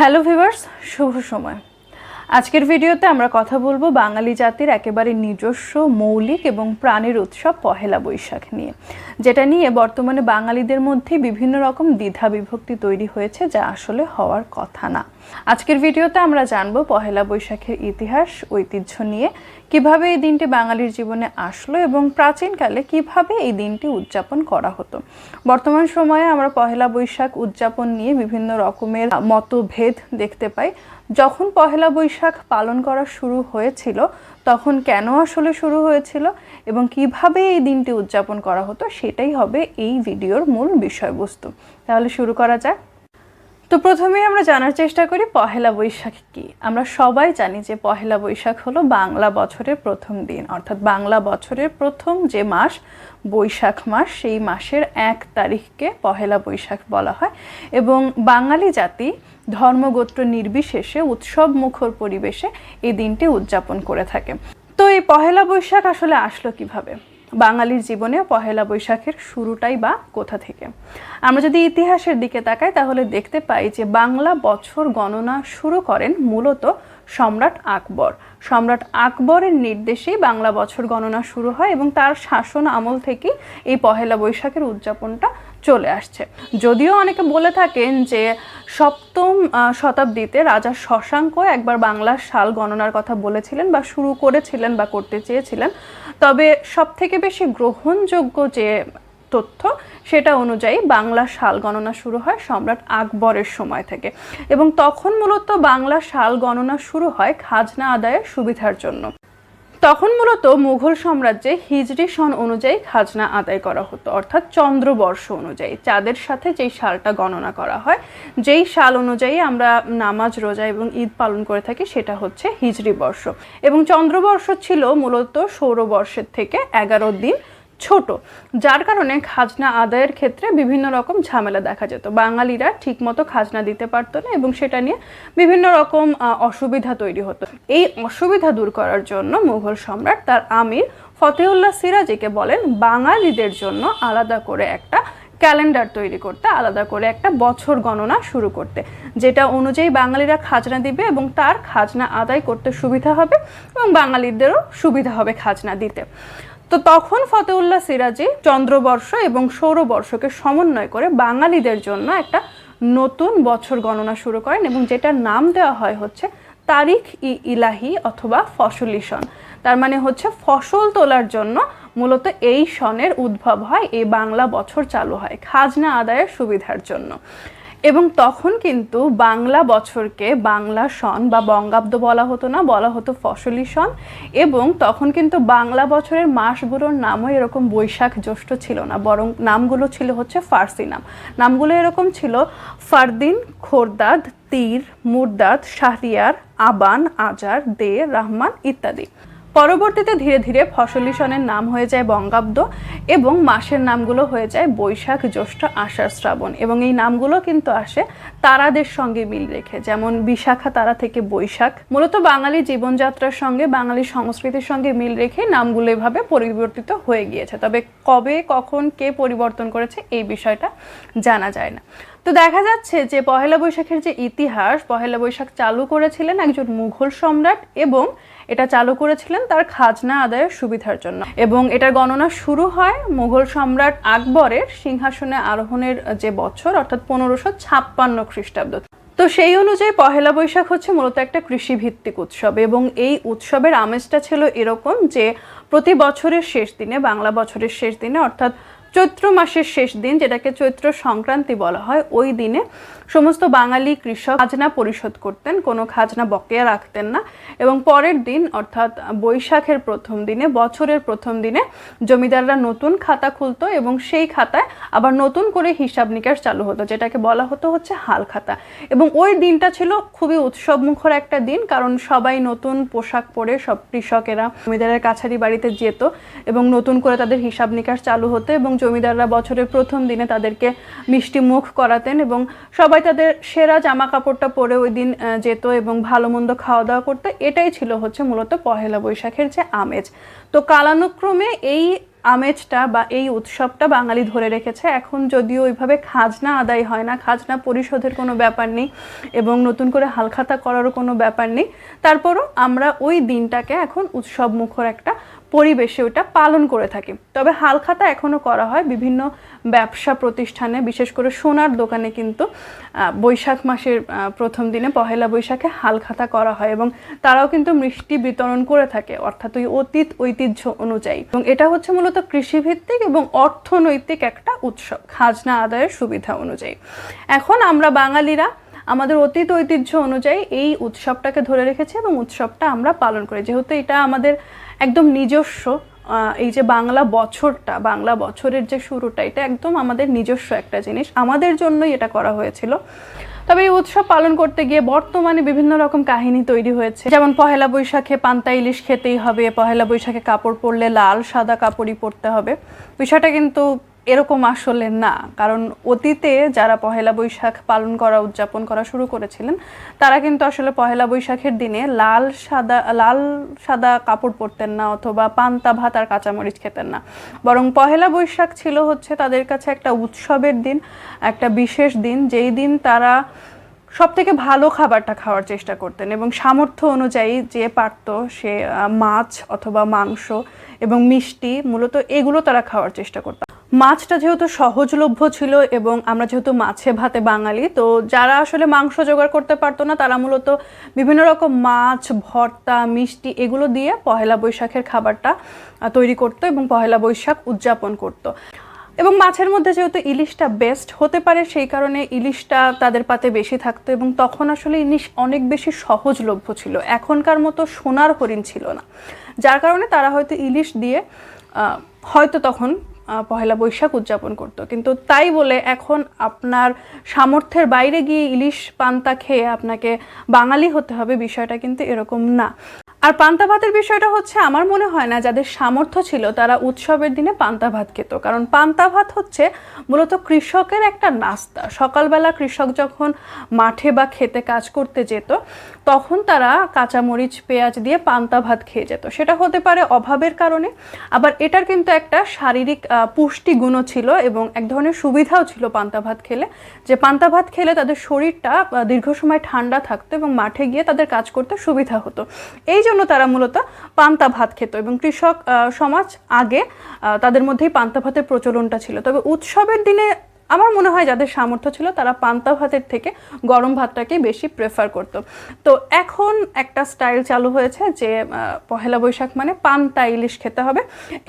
Hello viewers শুভ সময়। আজকের ভিডিওতে আমরা কথা বলব বাঙালি জাতির একেবারে নিজস্ব, মৌলিক এবং প্রাণের উৎসব পহেলা বৈশাখ নিয়ে। যেটা নিয়ে বর্তমানে বাঙালিদের মধ্যে বিভিন্ন রকম দ্বিধা বিভক্তি তৈরি হয়েছে যা আসলে হওয়ার কথা না। আজকের ভিডিওতে আমরা জানব পহেলা বৈশাখের ইতিহাস, ঐতিহ্য নিয়ে, কীভাবে এই দিনটি বাঙালির জীবনে আসলো এবং প্রাচীনকালে কীভাবে এই দিনটি উদযাপন করা হতো। বর্তমান সময়ে আমরা পহেলা বৈশাখ উদযাপন নিয়ে বিভিন্ন রকমের মতভেদ দেখতে পাই। যখন পহেলা বৈশাখ পালন করা শুরু হয়েছিল, তখন কেন আসলে শুরু হয়েছিল এবং কীভাবে এই দিনটি উদযাপন করা হতো, সেটাই হবে এই ভিডিওর মূল বিষয়বস্তু। তাহলে শুরু করা যাক। তো প্রথমেই আমরা জানার চেষ্টা করি পহেলা বৈশাখ কি? আমরা সবাই জানি যে পহেলা বৈশাখ হলো বাংলা বছরের প্রথম দিন, অর্থাৎ বাংলা বছরের প্রথম যে মাস, বৈশাখ মাস, সেই মাসের এক তারিখকে পহেলা বৈশাখ বলা হয়। এবং বাঙালি জাতি ধর্মগোত্র নির্বিশেষে উৎসব মুখর পরিবেশে এই দিনটি উদযাপন করে থাকে। তো এই পহেলা বৈশাখ আসলে আসলো কীভাবে? বাঙালির জীবনে পহেলা বৈশাখের শুরুটাই বা কোথা থেকে? আমরা যদি ইতিহাসের দিকে তাকাই, তাহলে দেখতে পাই যে বাংলা বছর গণনা শুরু করেন মূলত সম্রাট আকবর। সম্রাট আকবরের নির্দেশেই বাংলা বছর গণনা শুরু হয় এবং তার শাসন আমল থেকেই এই পহেলা বৈশাখের উদযাপনটা চলে আসছে। যদিও অনেকে বলে থাকেন যে সপ্তম শতাব্দীতে রাজা শশাঙ্ক একবার বাংলার সাল গণনার কথা বলেছিলেন বা শুরু করেছিলেন বা করতে চেয়েছিলেন। তবে সব থেকে বেশি গ্রহণযোগ্য যে তথ্য সেটা অনুযায়ী বাংলা সাল গণনা শুরু হয় সম্রাট আকবরের সময় থেকে। এবং তখন মূলত বাংলা সাল গণনা শুরু হয় খাজনা আদায়ের সুবিধার জন্য। তখন মূলত মুঘল সাম্রাজ্যে হিজরি সন অনুযায়ী খাজনা আদায় করা হতো, অর্থাৎ চন্দ্রবর্ষ অনুযায়ী চাঁদের সাথে যেই সালটা গণনা করা হয়। যেই সাল অনুযায়ী আমরা নামাজ, রোজা এবং ঈদ পালন করে থাকি, সেটা হচ্ছে হিজরি বর্ষ। এবং চন্দ্রবর্ষ ছিল মূলত সৌরবর্ষের থেকে এগারো দিন ছোট, যার কারণে খাজনা আদায়ের ক্ষেত্রে বিভিন্ন রকম ঝামেলা দেখা যেত। বাঙালিরা ঠিকমতো খাজনা দিতে পারতো না এবং সেটা নিয়ে বিভিন্ন রকম অসুবিধা তৈরি হতো। এই অসুবিধা দূর করার জন্য মুঘল সম্রাট তার আমির ফতেউল্লাহ সিরাজিকে বলেন, বাঙালিদের জন্য আলাদা করে একটা ক্যালেন্ডার তৈরি করতে, আলাদা করে একটা বছর গণনা শুরু করতে। যেটা অনুযায়ী বাঙালিরা খাজনা দিবে এবং তার খাজনা আদায় করতে সুবিধা হবে এবং বাঙালিদেরও সুবিধা হবে খাজনা দিতে। তো তখন ফতেউল্লাহ সিরাজি চন্দ্রবর্ষ এবং সৌরবর্ষকে সমন্বয় করে বাঙালিদের জন্য একটা নতুন বছর গণনা শুরু করেন এবং যেটার নাম দেওয়া হয় হচ্ছে তারিখ ই ইলাহি অথবা ফসলি সন তার মানে হচ্ছে ফসল তোলার জন্য মূলত এই সনের উদ্ভব হয়, এই বাংলা বছর চালু হয়, খাজনা আদায়ের সুবিধার জন্য। এবং তখন কিন্তু বাংলা বছরকে বাংলা সন বা বঙ্গাব্দ বলা হতো না, বলা হতো ফসলি সন এবং তখন কিন্তু বাংলা বছরের মাসগুলোর নামও এরকম বৈশাখ জ্যৈষ্ঠ ছিল না, বরং নামগুলো ছিল হচ্ছে ফার্সি নাম। নামগুলো এরকম ছিল, ফারদিন, খোরদাদ, তীর, মুরদাদ, শাহরিয়ার, আবান, আজার, দে, রহমান ইত্যাদি। পরবর্তীতে ধীরে ধীরে ফসলি সনের নাম হয়ে যায় বঙ্গাব্দ এবং মাসের নামগুলো হয়ে যায় বৈশাখ, জ্যৈষ্ঠ, আষাঢ়, শ্রাবণ এবং এই নামগুলো কিন্তু আসে তারাদের সঙ্গে মিল রেখে, যেমন বিশাখা তারা থেকে বৈশাখ। মূলত বাঙালি জীবনযাত্রার সঙ্গে, বাঙালি সংস্কৃতির সঙ্গে মিল রেখে নামগুলো এভাবে পরিবর্তিত হয়ে গিয়েছে। তবে কবে, কখন, কে পরিবর্তন করেছে এই বিষয়টা জানা যায় না। তো দেখা যাচ্ছে যে পহেলা বৈশাখের যে ইতিহাস, পহেলা বৈশাখ চালু করেছিলেন একজন মুঘল সম্রাট এবং এটা চালু করেছিলেন তার খাজনা আদায়ের সুবিধার জন্য। এবং এটার গণনা শুরু হয় মুঘল সম্রাট আকবরের সিংহাসনে আরোহণের যে বছর, অর্থাৎ পনেরোশো ছাপ্পান্ন খ্রিস্টাব্দ। তো সেই অনুযায়ী পহেলা বৈশাখ হচ্ছে মূলত একটা কৃষিভিত্তিক উৎসব এবং এই উৎসবের আমেজটা ছিল এরকম যে প্রতি বছরের শেষ দিনে, বাংলা বছরের শেষ দিনে, অর্থাৎ চৈত্র মাসের শেষ দিন যেটাকে চৈত্র সংক্রান্তি বলা হয় ওই দিনে সমস্ত বাঙালি কৃষক খাজনা পরিশোধ করতেন, কোনো খাজনা বকেয়া রাখতেন না। এবং পরের দিন, অর্থাৎ বৈশাখের প্রথম দিনে, বছরের প্রথম দিনে জমিদাররা নতুন খাতা খুলতো এবং সেই খাতায় আবার নতুন করে হিসাব নিকাশ চালু হতো, যেটাকে বলা হতো হচ্ছে হাল খাতা। এবং ওই দিনটা ছিল খুবই উৎসব মুখর একটা দিন, কারণ সবাই নতুন পোশাক পরে সব কৃষকেরা জমিদারের কাছারি বাড়িতে যেত এবং নতুন করে তাদের হিসাব নিকাশ চালু হতো এবং জমিদাররা বছরের প্রথম দিনে তাদেরকে মিষ্টি মুখ করাতেন এবং সবাই তাদের সেরা জামা কাপড়টা পরে ওই দিন যেত এবং ভালো মন্দ খাওয়া দাওয়া করতো। এটাই ছিল হচ্ছে মূলত পহেলা বৈশাখের যে আমেজ। তো কালানুক্রমে এই আমেজটা বা এই উৎসবটা বাঙালি ধরে রেখেছে। এখন যদিও ওইভাবে খাজনা আদায় হয় না, খাজনা পরিশোধের কোনো ব্যাপার নেই এবং নতুন করে হালখাতা করারও কোনো ব্যাপার নেই। তারপরও আমরা ওই দিনটাকে এখন উৎসব মুখর একটা পরিবেশে ওটা পালন করে থাকি। তবে হালখাতা এখনও করা হয় বিভিন্ন ব্যবসা প্রতিষ্ঠানে, বিশেষ করে সোনার দোকানে কিন্তু বৈশাখ মাসের প্রথম দিনে পহেলা বৈশাখে হালখাতা করা হয় এবং তারাও কিন্তু মিষ্টি বিতরণ করে থাকে, অর্থাৎ ওই অতীত ঐতিহ্য অনুযায়ী। এবং এটা হচ্ছে মূলত কৃষিভিত্তিক এবং অর্থনৈতিক একটা উৎসব, খাজনা আদায়ের সুবিধা অনুযায়ী। এখন আমরা বাঙালিরা আমাদের অতীত ঐতিহ্য অনুযায়ী এই উৎসবটাকে ধরে রেখেছি এবং উৎসবটা আমরা পালন করি। যেহেতু এটা আমাদের একদম নিজস্ব এই যে বাংলা বছরটা, বাংলা বছরের যে শুরুটা, এটা একদম আমাদের নিজস্ব একটা জিনিস। আমাদের জন্যই এটা করা হয়েছিল। তবে এই উৎসব পালন করতে গিয়ে বর্তমানে বিভিন্ন রকম কাহিনী তৈরি হয়েছে। যেমন পহেলা বৈশাখে পান্তা ইলিশ খেতেই হবে, পহেলা বৈশাখে কাপড় পরলে লাল সাদা কাপড়ই পরতে হবে। বিষয়টা কিন্তু এরকম আসলে না। কারণ অতীতে যারা পহেলা বৈশাখ পালন করা, উদযাপন করা শুরু করেছিলেন, তারা কিন্তু আসলে পহেলা বৈশাখের দিনে লাল সাদা লাল সাদা কাপড় পরতেন না অথবা পান্তা, ভাত আর কাঁচামরিচ খেতেন না। বরং পহেলা বৈশাখ ছিল হচ্ছে তাদের কাছে একটা উৎসবের দিন, একটা বিশেষ দিন, যেই দিন তারা সব থেকে ভালো খাবারটা খাওয়ার চেষ্টা করতেন এবং সামর্থ্য অনুযায়ী যে পারতো সে মাছ অথবা মাংস এবং মিষ্টি মূলত এগুলো তারা খাওয়ার চেষ্টা করত। মাছটা যেহেতু সহজলভ্য ছিল এবং আমরা যেহেতু মাছে ভাতে বাঙালি, তো যারা আসলে মাংস জোগাড় করতে পারতো না, তারা মূলত বিভিন্ন রকম মাছ, ভর্তা, মিষ্টি এগুলো দিয়ে পহেলা বৈশাখের খাবারটা তৈরি করতো এবং পহেলা বৈশাখ উদযাপন করতো। এবং মাছের মধ্যে যেহেতু ইলিশটা বেস্ট হতে পারে, সেই কারণে ইলিশটা তাদের পাতে বেশি থাকতো এবং তখন আসলে ইলিশ অনেক বেশি সহজলভ্য ছিল। এখনকার মতো সোনার হরিণ ছিল না। যার কারণে তারা হয়তো ইলিশ দিয়ে হয়তো তখন পহেলা বৈশাখ উদযাপন করতো। কিন্তু তাই বলে এখন আপনার সামর্থ্যের বাইরে গিয়ে ইলিশ পান্তা খেয়ে আপনাকে বাঙালি হতে হবে বিষয়টা কিন্তু এরকম না। আর পান্তা ভাতের বিষয়টা হচ্ছে আমার মনে হয় না যাদের সামর্থ্য ছিল তারা উৎসবের দিনে পান্তা ভাত খেত। কারণ পান্তা ভাত হচ্ছে মূলত কৃষকের একটা নাস্তা। সকালবেলা কৃষক যখন মাঠে বা খেতে কাজ করতে যেত তখন তারা কাঁচামরিচ পেঁয়াজ দিয়ে পান্তা ভাত খেয়ে যেত। সেটা হতে পারে অভাবের কারণে আবার এটার কিন্তু একটা শারীরিক আহ, পুষ্টি গুণও ছিল এবং এক ধরনের সুবিধাও ছিল পান্তা ভাত খেলে। যে পান্তা ভাত খেলে তাদের শরীরটা দীর্ঘ সময় ঠান্ডা থাকতো এবং মাঠে গিয়ে তাদের কাজ করতে সুবিধা হতো। এই জন্য তারা মূলত পান্তা ভাত খেত এবং কৃষক সমাজ আগে তাদের মধ্যেই পান্তা ভাতের প্রচলনটা ছিল। তবে উৎসবের দিনে আমার মনে হয় যাদের সামর্থ্য ছিল তারা পান্তা ভাতের থেকে গরম ভাতটাকে বেশি প্রেফার করত। তো এখন একটা স্টাইল চালু হয়েছে যে পহেলা বৈশাখ মানে পান্তা ইলিশ খেতে হবে।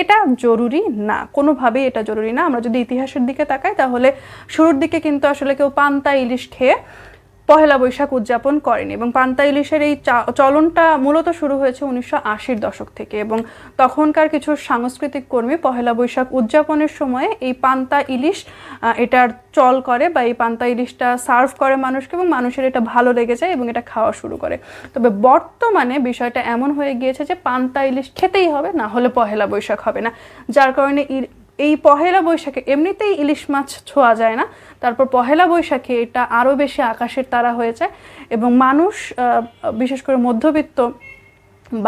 এটা জরুরি না, কোনোভাবেই এটা জরুরি না। আমরা যদি ইতিহাসের দিকে তাকাই তাহলে শুরুর দিকে কিন্তু আসলে কেউ পান্তা ইলিশ খেয়ে পহেলা বৈশাখ উদযাপন করেন এবং পান্তা ইলিশের এই চলনটা মূলত শুরু হয়েছে উনিশশো আশির দশক থেকে এবং তখনকার কিছু সাংস্কৃতিক কর্মী পহেলা বৈশাখ উদযাপনের সময় এই পান্তা ইলিশ এটার চল করে বা এই পান্তা ইলিশটা সার্ভ করে মানুষকে এবং মানুষের এটা ভালো লেগে যায় এবং এটা খাওয়া শুরু করে। তবে বর্তমানে বিষয়টা এমন হয়ে গিয়েছে যে পান্তা ইলিশ খেতেই হবে, না হলে পহেলা বৈশাখ হবে না। যার কারণে এই পহেলা বৈশাখে এমনিতেই ইলিশ মাছ ছোঁয়া যায় না। তারপর পহেলা বৈশাখে এটা আরও বেশি আকাশের তারা হয়ে যায় এবং মানুষ বিশেষ করে মধ্যবিত্ত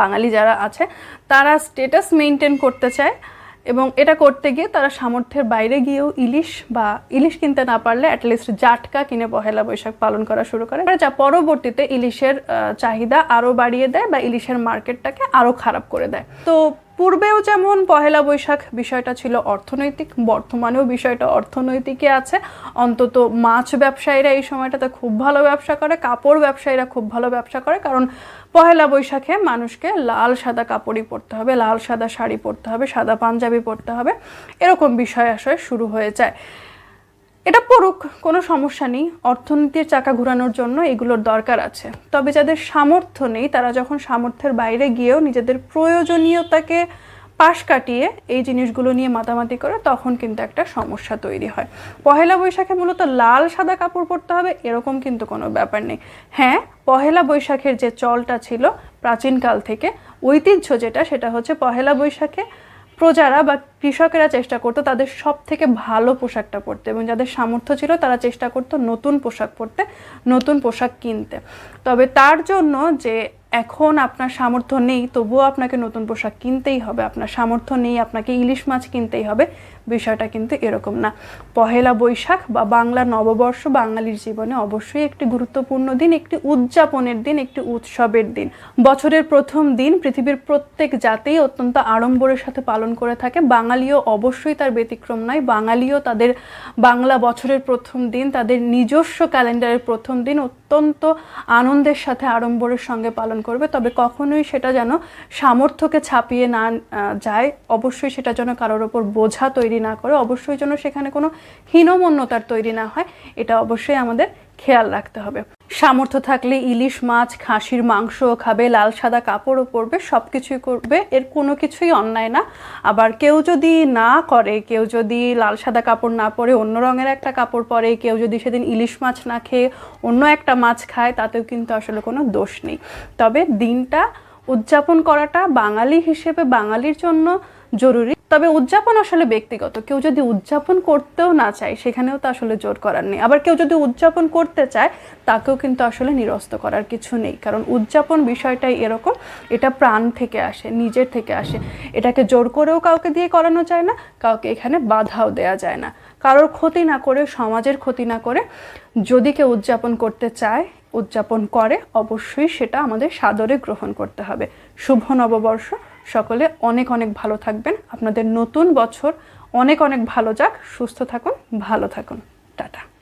বাঙালি যারা আছে, তারা স্টেটাস মেনটেন করতে চায় এবং এটা করতে গিয়ে তারা সামর্থ্যের বাইরে গিয়েও ইলিশ বা ইলিশ কিনতে না পারলে অ্যাটলিস্ট জাটকা কিনে পহেলা বৈশাখ পালন করা শুরু করে। যা পরবর্তীতে ইলিশের চাহিদা আরও বাড়িয়ে দেয় বা ইলিশের মার্কেটটাকে আরও খারাপ করে দেয়। তো পূর্বেও যেমন পহেলা বৈশাখ বিষয়টা ছিল অর্থনৈতিক, বর্তমানেও বিষয়টা অর্থনৈতিকই আছে। অন্তত মাছ ব্যবসায়ীরা এই সময়টাতে খুব ভালো ব্যবসা করে, কাপড় ব্যবসায়ীরা খুব ভালো ব্যবসা করে, কারণ পহেলা বৈশাখে মানুষকে লাল সাদা কাপড়ই পরতে হবে, লাল সাদা শাড়ি পরতে হবে, সাদা পাঞ্জাবি পরতে হবে। এরকম বিষয় আশয় শুরু হয়ে যায়। এটা পড়ুক, কোনো সমস্যা নেই। অর্থনীতির চাকা ঘোরানোর জন্য এগুলোর দরকার আছে। তবে যাদের সামর্থ্য নেই, তারা যখন সামর্থ্যের বাইরে গিয়েও নিজেদের প্রয়োজনীয়তাকে পাশ কাটিয়ে এই জিনিসগুলো নিয়ে মাতামাতি করে, তখন কিন্তু একটা সমস্যা তৈরি হয়। পহেলা বৈশাখে মূলত লাল সাদা কাপড় পরতে হবে, এরকম কিন্তু কোনো ব্যাপার নেই। হ্যাঁ পহেলা বৈশাখের যে চলটা ছিল প্রাচীনকাল থেকে, ঐতিহ্য যেটা, সেটা হচ্ছে পহেলা বৈশাখে প্রজারা বা কৃষকেরা চেষ্টা করতো তাদের সব থেকে ভালো পোশাকটা পরতে এবং যাদের সামর্থ্য ছিল তারা চেষ্টা করতো নতুন পোশাক পরতে, নতুন পোশাক কিনতে। তবে তার জন্য যে এখন আপনার সামর্থ্য নেই, তবুও আপনাকে নতুন পোশাক কিনতেই হবে, আপনার সামর্থ্য নেই, আপনাকে ইলিশ মাছ কিনতেই হবে বিষয়টা কিন্তু এরকম না। পহেলা বৈশাখ বা বাংলা নববর্ষ বাঙালির জীবনে অবশ্যই একটি গুরুত্বপূর্ণ দিন, একটি উদযাপনের দিন, একটি উৎসবের দিন। বছরের প্রথম দিন পৃথিবীর প্রত্যেক জাতেই অত্যন্ত আড়ম্বরের সাথে পালন করে থাকে। বাঙালিও অবশ্যই তার ব্যতিক্রম নয়। বাঙালিও তাদের বাংলা বছরের প্রথম দিন, তাদের নিজস্ব ক্যালেন্ডারের প্রথম দিন অত্যন্ত আনন্দের সাথে আড়ম্বরের সঙ্গে পালন করবে। তবে কখনোই সেটা যেন সামর্থ্যকে ছাপিয়ে না যায়। অবশ্যই সেটা যেন কারোর ওপর বোঝা তৈরি না করে অবশ্যই যেন সেখানে কোনো হীনমন্যতার তৈরি না হয়, এটা অবশ্যই আমাদের খেয়াল রাখতে হবে। সামর্থ্য থাকলে ইলিশ মাছ, খাসির মাংস খাবে, লাল সাদা কাপড়ও পরবে সব কিছুই করবে, এর কোনো কিছুই অন্যায় না। আবার কেউ যদি না করে, কেউ যদি লাল সাদা কাপড় না পরে, অন্য রঙের একটা কাপড় পরে, কেউ যদি সেদিন ইলিশ মাছ না খেয়ে অন্য একটা মাছ খায়, তাতেও কিন্তু আসলে কোনো দোষ নেই। তবে দিনটা উদযাপন করাটা বাঙালি হিসেবে বাঙালির জন্য জরুরি। তবে উদযাপন আসলে ব্যক্তিগত। কেউ যদি উদযাপন করতেও না চায়, সেখানেও তো আসলে জোর করার নেই। আবার কেউ যদি উদযাপন করতে চায়, তাকেও কিন্তু আসলে নিরস্ত করার কিছু নেই। কারণ উদযাপন বিষয়টাই এরকম, এটা প্রাণ থেকে আসে, নিজের থেকে আসে। এটাকে জোর করেও কাউকে দিয়ে করানো যায় না, কাউকে এখানে বাধাও দেয়া যায় না। কারোর ক্ষতি না করে, সমাজের ক্ষতি না করে যদি কেউ উদযাপন করতে চায় উদযাপন করে, অবশ্যই সেটা আমাদের সাদরে গ্রহণ করতে হবে। শুভ নববর্ষ। সকলে অনেক অনেক ভালো থাকবেন। আপনাদের নতুন বছর অনেক অনেক ভালো যাক। সুস্থ থাকুন, ভালো থাকুন। টাটা।